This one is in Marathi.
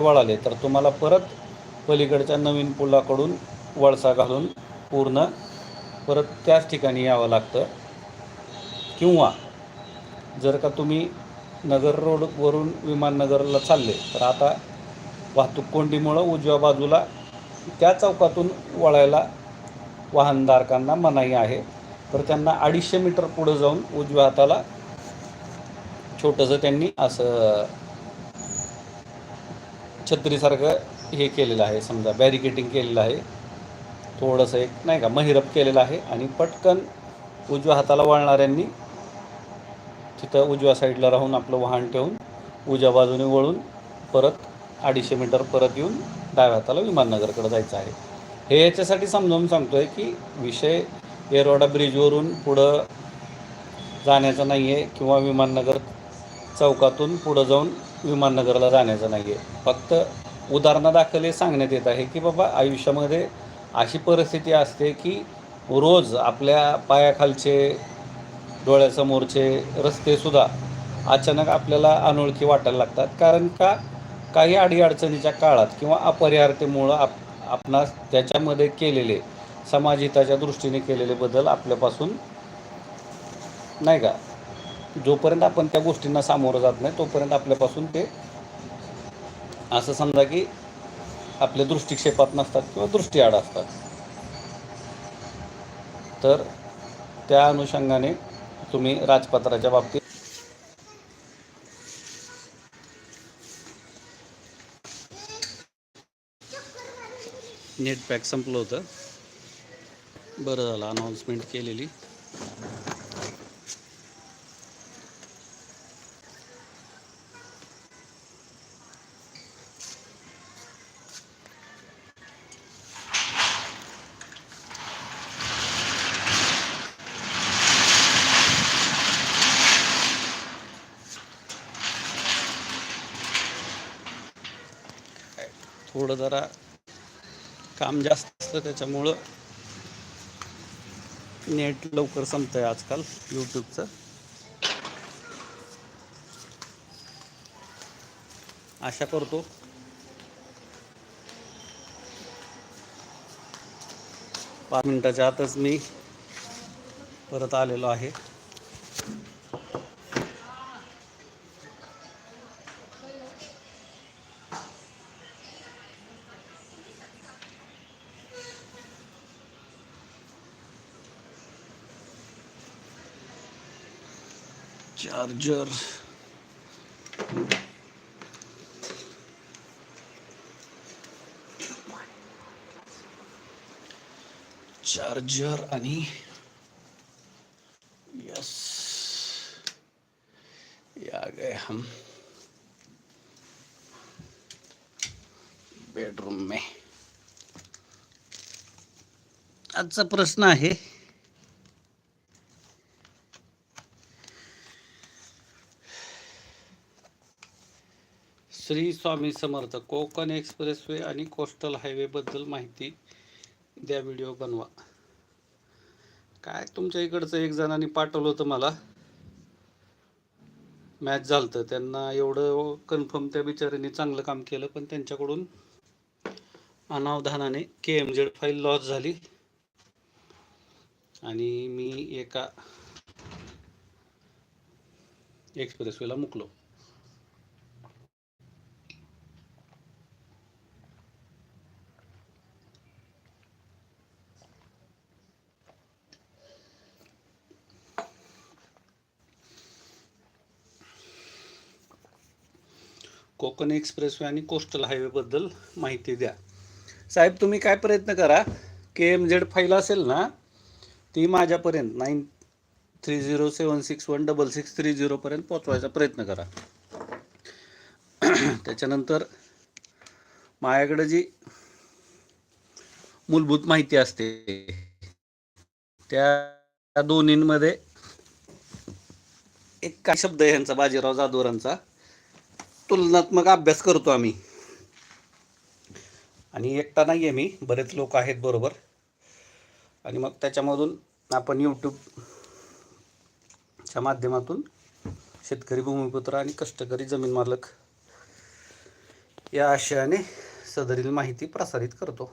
वळाले तर तुम्हाला परत पलीकडच्या नवीन पुलाकडून वळसा घालून पूर्ण परत त्याच ठिकाणी यावं लागतं. किंवा जर का तुम्ही नगर रोडवरून विमाननगरला चालले तर आता वाहतूक कोंडीमुळं उजव्या बाजूला त्या चौकातून वळायला वाहनधारकांना मनाई आहे. तर त्यांना अडीचशे मीटर पुढं जाऊन उजव्या हाताला छोटंसं त्यांनी असं छत्रीसारखं हे केलेलं आहे समजा बॅरिकेटिंग केलेलं आहे. थोडंसं एक नाही का महिरप केलेलं आहे आणि पटकन उजव्या हाताला वळणाऱ्यांनी तिथं उजव्या साईडला राहून आपलं वाहन ठेवून उजव्या बाजूने वळून परत अडीचशे मीटर परत येऊन डाव्या हाताला विमाननगरकडे जायचं आहे. हे याच्यासाठी समजावून सांगतो आहे की विषय येरवाडा ब्रिजवरून पुढं जाण्याचा नाही आहे किंवा विमाननगर चौकातून पुढं जाऊन विमाननगरला जाण्याचं नाही आहे फक्त उदाहरणादाखल हे सांगण्यात येत आहे की बाबा आयुष्यामध्ये अशी परिस्थिती असते की रोज आपल्या पायाखालचे डोळ्यासमोरचे रस्तेसुद्धा अचानक आपल्याला अनोळखी वाटायला लागतात. कारण का? काही अडीअडचणीच्या काळात किंवा अपरिहार्यतेमुळं आप आपणास त्याच्यामध्ये केलेले समाजहिताच्या दृष्टीने केलेले बदल आपल्यापासून नाही का? जोपर्यंत आपण त्या गोष्टींना सामोरं जात नाही तोपर्यंत आपल्यापासून ते असं समजा की आपल्या दृष्टिक्षेपात नसतात किंवा दृष्टीआड असतात. तर त्या अनुषंगाने तुम्ही राजपत्राच्या बाबतीत नेट पॅक संपलं होतं. बरं झालं अनाऊन्समेंट केलेली. थोडं जरा काम जास्त असतं त्याच्यामुळं नेट लवकर संपतं आहे आजकाल यूट्यूबचं आशा करतो पाच मिनिटाच्या आतच मी परत आलेलो आहे. चार्जर. चार्जर आणि यस. आ गए हम. बेडरूम में. आजचा प्रश्न आहे श्री स्वामी समर्थ कोकण एक्सप्रेसवे आणि कोस्टल हायवे बद्दल माहिती द्या व्हिडिओ बनवा. काय तुमच्या इकडचं एक जणांनी पाठवलं होतं मला. मॅच झालं त्यांना एवढं कन्फर्म त्या बिचाऱ्यांनी चांगलं काम केलं पण त्यांच्याकडून अनावधानाने K M Z file loss झाली. आणि मी एका एक्सप्रेसवेला मुकलो. कोकण एक्सप्रेसवे आणि कोस्टल हायवेबद्दल माहिती द्या. साहेब तुम्ही काय प्रयत्न करा? के एम झेड फाईल असेल ना ती माझ्यापर्यंत nine three zero seven six one double six three झिरोपर्यंत पोचवायचा प्रयत्न करा. त्याच्यानंतर माझ्याकडे जी मूलभूत माहिती असते त्या दोन्हींमध्ये एक काय शब्द आहे यांचा बाजीराव जाधवरांचा. तुलनात्मक अभ्यास करतो आम्ही. आणि एकटा नाही आहे मी बरेच लोक आहेत बरोबर. आणि मग त्याच्यामधून आपण यूट्यूबच्या माध्यमातून शेतकरी भूमिपुत्र आणि कष्टकरी जमीन मालक या आशयाने सदरील माहिती प्रसारित करतो.